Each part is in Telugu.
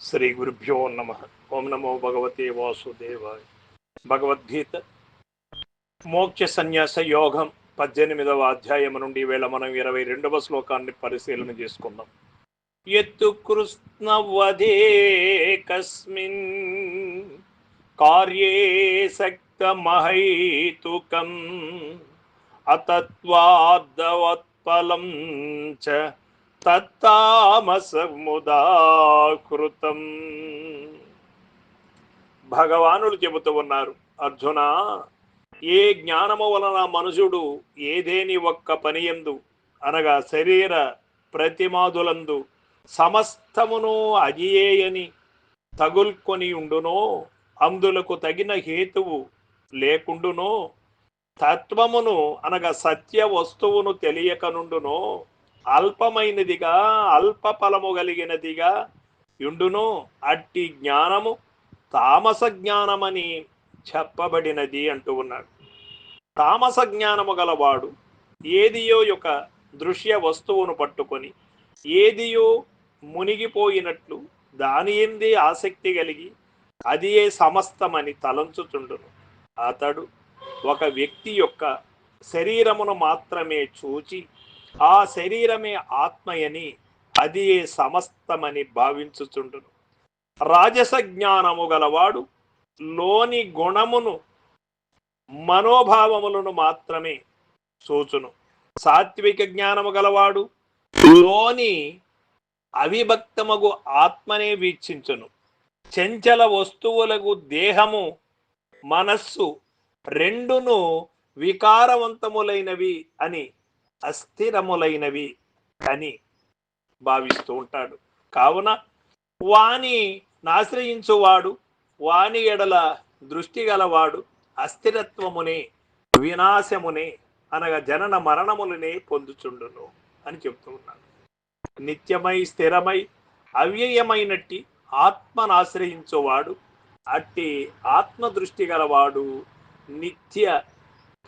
శ్రీ గురుభ్యో నమ. ఓం నమో భగవతే వాసుదేవాయ. భగవద్గీత. మోక్ష సన్యాస యోగం పద్దెనిమిదవ అధ్యాయం నుండి వేళ మనం ఇరవై రెండవ శ్లోకాన్ని పరిశీలన చేసుకుందాం. ఎత్తు కృష్ణవదే కస్మిన్ కార్యే సక్తమహైతుకం అతత్వాద్దవత్ఫలం చ తత్తామసముదాకృతం. భగవానుడు చెబుతూ ఉన్నారు అర్జున ఏ జ్ఞానము వలన మనుషుడు ఏదేని ఒక్క పని ఎందు అనగా శరీర ప్రతిమాదులందు సమస్తమును అజియేయని తగుల్కొని ఉండునో అందులకు తగిన హేతువు లేకుండునో తత్వమును అనగా సత్య వస్తువును తెలియకనుండునో అల్పమైనదిగా అల్ప ఫలము కలిగినదిగా యుండును. అట్టి జ్ఞానము తామస జ్ఞానమని చెప్పబడినది అంటూ ఉన్నాడు. తామస జ్ఞానము గలవాడు ఏదియో యొక్క దృశ్య వస్తువును పట్టుకొని ఏదియో మునిగిపోయినట్లు దాని ఎందే ఆసక్తి కలిగి అది ఏ సమస్తమని తలంచుచుండును. అతడు ఒక వ్యక్తి యొక్క శరీరమును మాత్రమే చూచి ఆ శరీరమే ఆత్మయని అది సమస్తమని భావించుచుండును. రాజస జ్ఞానము గలవాడు లోని గుణమును మనోభావములను మాత్రమే చూచును. సాత్విక జ్ఞానము గలవాడు లోని అవిభక్తమగు ఆత్మనే వీక్షించును. చంచల వస్తువులకు దేహము మనస్సు రెండును వికారవంతములైనవి అని అస్థిరములైనవి అని భావిస్తూ ఉంటాడు. కావున వాని నాశ్రయించువాడు వాని ఎడల దృష్టి గలవాడు అస్థిరత్వమునే వినాశమునే అనగా జనన మరణములనే పొందుచుండును అని చెప్తూ ఉన్నాడు. నిత్యమై స్థిరమై అవ్యయమైనట్టి ఆత్మను ఆశ్రయించువాడు అట్టి ఆత్మ దృష్టి గలవాడు నిత్య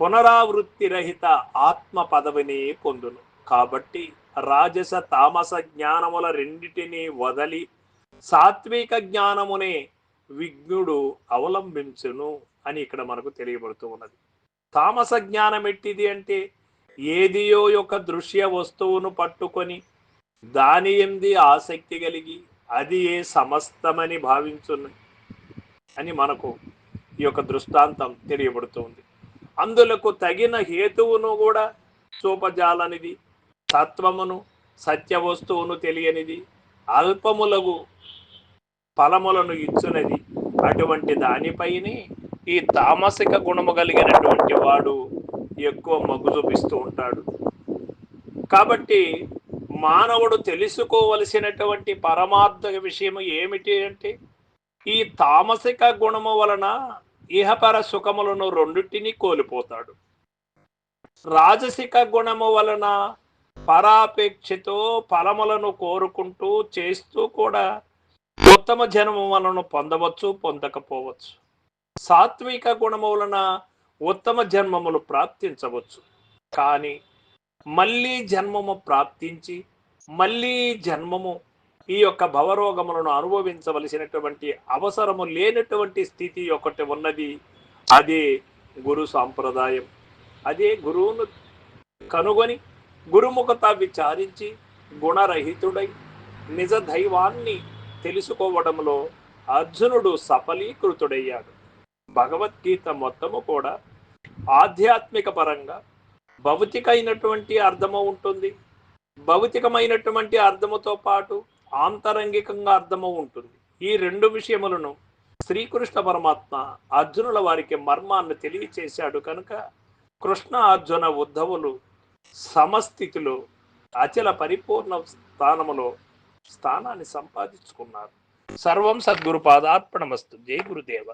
పునరావృత్తి రహిత ఆత్మ పదవిని పొందును. కాబట్టి రాజస తామస జ్ఞానముల రెండిటిని వదలి సాత్విక జ్ఞానమునే విఘ్నుడు అవలంబించును అని ఇక్కడ మనకు తెలియబడుతూ ఉన్నది. తామస జ్ఞానం ఎట్టిది అంటే ఏదియో యొక్క దృశ్య వస్తువును పట్టుకొని దాని ఎంది ఆసక్తి కలిగి అది ఏ సమస్తమని భావించును అని మనకు ఈ యొక్క దృష్టాంతం తెలియబడుతుంది అందులకు తగిన హేతువును కూడా చూపజాలనిది తత్వమును సత్య వస్తువును తెలియనిది అల్పములగు ఫలములను ఇచ్చునది. అటువంటి దానిపైనే ఈ తామసిక గుణము కలిగినటువంటి వాడు ఎక్కువ మగ్గు చూపిస్తూ ఉంటాడు. కాబట్టి మానవుడు తెలుసుకోవలసినటువంటి పరమార్థ విషయం ఏమిటి అంటే ఈ తామసిక గుణము వలన ఇహపర సుఖములను రెండింటిని కోల్పోతాడు. రాజసిక గుణము వలన పరాపేక్షతో ఫలములను కోరుకుంటూ చేస్తూ కూడా ఉత్తమ జన్మములను పొందవచ్చు పొందకపోవచ్చు. సాత్విక గుణము వలన ఉత్తమ జన్మములు ప్రాప్తించవచ్చు. కానీ మళ్ళీ జన్మము ప్రాప్తించి మళ్ళీ జన్మము ఈ యొక్క భవరోగములను అనుభవించవలసినటువంటి అవసరము లేనటువంటి స్థితి ఒకటి ఉన్నది. అదే గురు సాంప్రదాయం. అదే గురువును కనుగొని గురుముఖత విచారించి గుణరహితుడై నిజ దైవాన్ని తెలుసుకోవడంలో అర్జునుడు సఫలీకృతుడయ్యాడు. భగవద్గీత మొత్తము కూడా ఆధ్యాత్మిక పరంగా భౌతికమైనటువంటి అర్థము ఉంటుంది. భౌతికమైనటువంటి అర్థముతో పాటు ఆంతరంగికంగా అర్థము ఉంటుంది. ఈ రెండు విషయములను శ్రీకృష్ణ పరమాత్మ అర్జునుల వారికి మర్మాన్ని తెలియచేశాడు కనుక కృష్ణ అర్జున ఉద్ధవులు సమస్థితిలో అచల పరిపూర్ణ స్థానములో స్థానాన్ని సంపాదించుకున్నారు. సర్వం సద్గురు పాదార్పణమస్తు. జై గురుదేవ.